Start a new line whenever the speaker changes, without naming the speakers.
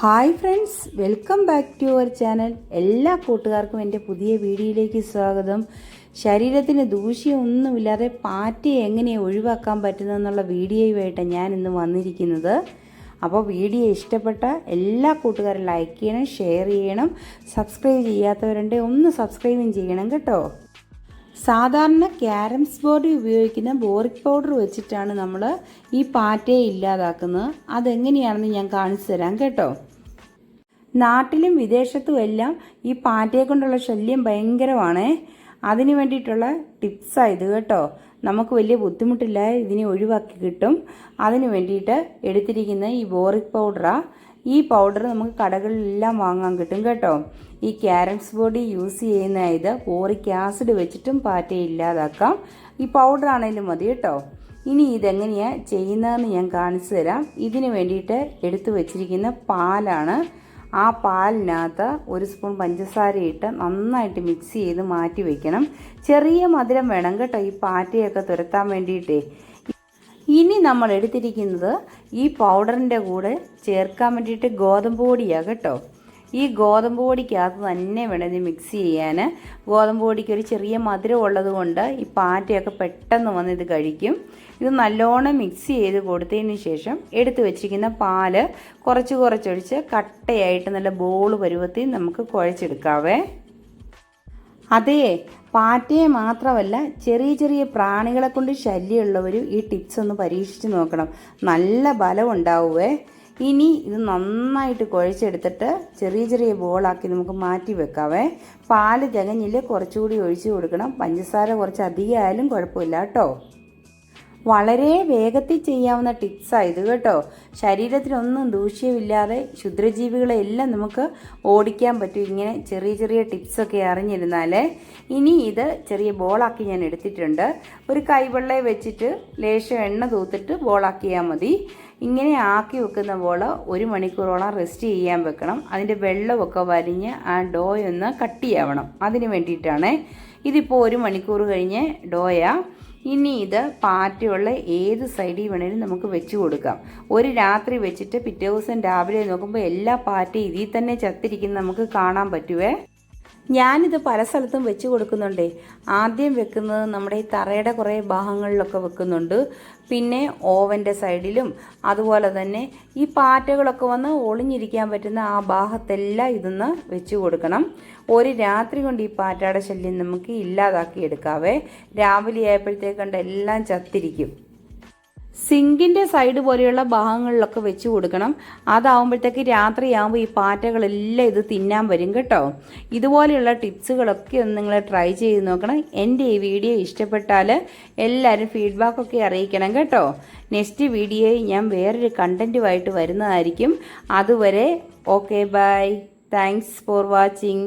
Hi friends welcome back to our channel. എല്ലാ കൂട്ടുകാർക്കും എന്റെ പുതിയ വീഡിയോയിലേക്ക് സ്വാഗതം. ശരീരത്തിന് ദൂഷ്യമൊന്നുമില്ലാതെ പാറ്റയെ എങ്ങനെ ഒഴിവാക്കാൻ പറ്റുന്നതെന്നുള്ള വീഡിയോയുമായിട്ടാണ് ഞാൻ ഇന്ന് വന്നിരിക്കുന്നത്. അപ്പോൾ വീഡിയോ ഇഷ്ടപ്പെട്ട എല്ലാ കൂട്ടുകാരും ലൈക്ക് ചെയ്യണം ഷെയർ ചെയ്യണം സബ്സ്ക്രൈബ് ചെയ്യാത്തവരുണ്ടെങ്കിൽ ഒന്ന് സബ്സ്ക്രൈബും ചെയ്യണം കേട്ടോ. സാധാരണ ക്യാരംസ് ബോർഡ് ഉപയോഗിക്കുന്ന ബോറിക് പൗഡർ വെച്ചിട്ടാണ് നമ്മൾ ഈ പാറ്റയെ ഇല്ലാതാക്കുന്നത്. അതെങ്ങനെയാണെന്ന് ഞാൻ കാണിച്ചു തരാം കേട്ടോ. നാട്ടിലും വിദേശത്തും എല്ലാം ഈ പാറ്റയെ കൊണ്ടുള്ള ശല്യം ഭയങ്കരമാണേ. അതിന് വേണ്ടിയിട്ടുള്ള ടിപ്സാണ് ഇത് കേട്ടോ. നമുക്ക് വലിയ ബുദ്ധിമുട്ടില്ല ഇതിനെ ഒഴിവാക്കി കിട്ടും. അതിന് വേണ്ടിയിട്ട് എടുത്തിരിക്കുന്ന ഈ ബോറിക് പൗഡറാണ് ഈ പൗഡർ നമുക്ക് കടകളിലെല്ലാം വാങ്ങാൻ കിട്ടും കേട്ടോ. ഈ ക്യാരറ്റ്സ് ബോഡി യൂസ് ചെയ്യുന്ന ഇത് ബോറിക് ആസിഡ് വെച്ചിട്ടും പാറ്റയെ ഇല്ലാതാക്കാം. ഈ പൗഡർ ആണെങ്കിലും മതി കേട്ടോ. ഇനി ഇതെങ്ങനെയാണ് ചെയ്യുന്നതെന്ന് ഞാൻ കാണിച്ചു തരാം. ഇതിന് വേണ്ടിയിട്ട് എടുത്തു വച്ചിരിക്കുന്ന പാലാണ് ആ പാലിനകത്ത് ഒരു സ്പൂൺ പഞ്ചസാര ഇട്ട് നന്നായിട്ട് മിക്സ് ചെയ്ത് മാറ്റി വെക്കണം. ചെറിയ മധുരം വേണം കേട്ടോ ഈ പാറ്റയൊക്കെ തുരത്താൻ വേണ്ടിയിട്ടേ. ഇനി നമ്മൾ എടുത്തിരിക്കുന്നത് ഈ പൗഡറിന്റെ കൂടെ ചേർക്കാൻ വേണ്ടിയിട്ട് ഗോതമ്പ് പൊടിയാണ് കേട്ടോ. ഈ ഗോതമ്പ് പൊടിക്കകത്ത് തന്നെ വേണം ഇത് മിക്സ് ചെയ്യാൻ. ഗോതമ്പ് പൊടിക്ക് ഒരു ചെറിയ മധുരം ഉള്ളത് കൊണ്ട് ഈ പാറ്റയൊക്കെ പെട്ടെന്ന് വന്ന് ഇത് കഴിക്കും. ഇത് നല്ലോണം മിക്സ് ചെയ്ത് കൊടുത്തതിന് ശേഷം എടുത്തു വെച്ചിരിക്കുന്ന പാൽ കുറച്ച് കുറച്ചൊഴിച്ച് കട്ടയായിട്ട് നല്ല ബോൾ പരുവത്തിൽ നമുക്ക് കുഴച്ചെടുക്കാവേ. അതേ പാറ്റയെ മാത്രമല്ല ചെറിയ ചെറിയ പ്രാണികളെ കൊണ്ട് ശല്യമുള്ളവരും ഈ ടിപ്സ് ഒന്ന് പരീക്ഷിച്ച് നോക്കണം. നല്ല ബലം ഉണ്ടാവുമേ ഇനി ഇത് നന്നായിട്ട് കുഴച്ചെടുത്തിട്ട് ചെറിയ ചെറിയ ബോളാക്കി നമുക്ക് മാറ്റി വെക്കാവേ. പാൽ തികഞ്ഞില്ല കുറച്ചുകൂടി ഒഴിച്ചു കൊടുക്കണം. പഞ്ചസാര കുറച്ച് അധികമായാലും കുഴപ്പമില്ല കേട്ടോ. വളരെ വേഗത്തിൽ ചെയ്യാവുന്ന ടിപ്സാണ് ഇത് കേട്ടോ. ശരീരത്തിനൊന്നും ദൂഷ്യമില്ലാതെ ക്ഷുദ്രജീവികളെല്ലാം നമുക്ക് ഓടിക്കാൻ പറ്റും. ഇങ്ങനെ ചെറിയ ചെറിയ ടിപ്സൊക്കെ അറിഞ്ഞിരുന്നാൽ ഇനി ഇത് ചെറിയ ബോളാക്കി ഞാൻ എടുത്തിട്ടുണ്ട്. ഒരു കൈവെള്ളയെ വെച്ചിട്ട് ലേശം എണ്ണ തൂത്തിട്ട് ബോളാക്കിയാൽ മതി. ഇങ്ങനെ ആക്കി വെക്കുന്ന ബോൾ ഒരു മണിക്കൂറോളം റെസ്റ്റ് ചെയ്യാൻ വെക്കണം. അതിന്റെ വെള്ളമൊക്കെ വലിഞ്ഞ് ആ ഡോയൊന്ന് കട്ടിയാവണം. അതിന് വേണ്ടിയിട്ടാണ്. ഇതിപ്പോൾ ഒരു മണിക്കൂർ കഴിഞ്ഞ് ഡോയാ. ഇനി ഇത് പാറ്റയുള്ള ഏത് സൈഡിൽ വേണേലും നമുക്ക് വെച്ച് കൊടുക്കാം. ഒരു രാത്രി വെച്ചിട്ട് പിറ്റേ ദിവസം രാവിലെ നോക്കുമ്പോൾ എല്ലാ പാറ്റയും ഇതിൽ തന്നെ ചത്തിരിക്കുന്ന നമുക്ക് കാണാൻ പറ്റുവേ? ഞാനിത് പല സ്ഥലത്തും വെച്ച് കൊടുക്കുന്നുണ്ടേ. ആദ്യം വെക്കുന്നത് നമ്മുടെ ഈ തറയുടെ കുറേ ഭാഗങ്ങളിലൊക്കെ വെക്കുന്നുണ്ട്. പിന്നെ ഓവന്റെ സൈഡിലും അതുപോലെ തന്നെ ഈ പാറ്റകളൊക്കെ വന്ന് ഒളിഞ്ഞിരിക്കാൻ പറ്റുന്ന ആ ഭാഗത്തെല്ലാം ഇതൊന്ന് വെച്ച് കൊടുക്കണം. ഒരു രാത്രി കൊണ്ട് ഈ പാറ്റയുടെ ശല്യം നമുക്ക് ഇല്ലാതാക്കി എടുക്കാവേ. രാവിലെ ആയപ്പോഴത്തേക്കണ്ട് എല്ലാം ചത്തിരിക്കും. സിങ്കിന്റെ സൈഡ് പോലെയുള്ള ഭാഗങ്ങളിലൊക്കെ വെച്ച് കൊടുക്കണം. അതാവുമ്പോഴത്തേക്ക് രാത്രിയാകുമ്പോൾ ഈ പാറ്റകളെല്ലാം ഇത് തിന്നാൻ വരും കേട്ടോ. ഇതുപോലെയുള്ള ടിപ്സുകളൊക്കെ ഒന്ന് നിങ്ങൾ ട്രൈ ചെയ്ത് നോക്കണം. എന്റെ ഈ വീഡിയോ ഇഷ്ടപ്പെട്ടാൽ എല്ലാവരും ഫീഡ്ബാക്കൊക്കെ അറിയിക്കണം കേട്ടോ. നെക്സ്റ്റ് വീഡിയോയിൽ ഞാൻ വേറൊരു കണ്ടന്റുമായിട്ട് വരുന്നതായിരിക്കും. അതുവരെ okay bye. Thanks for watching.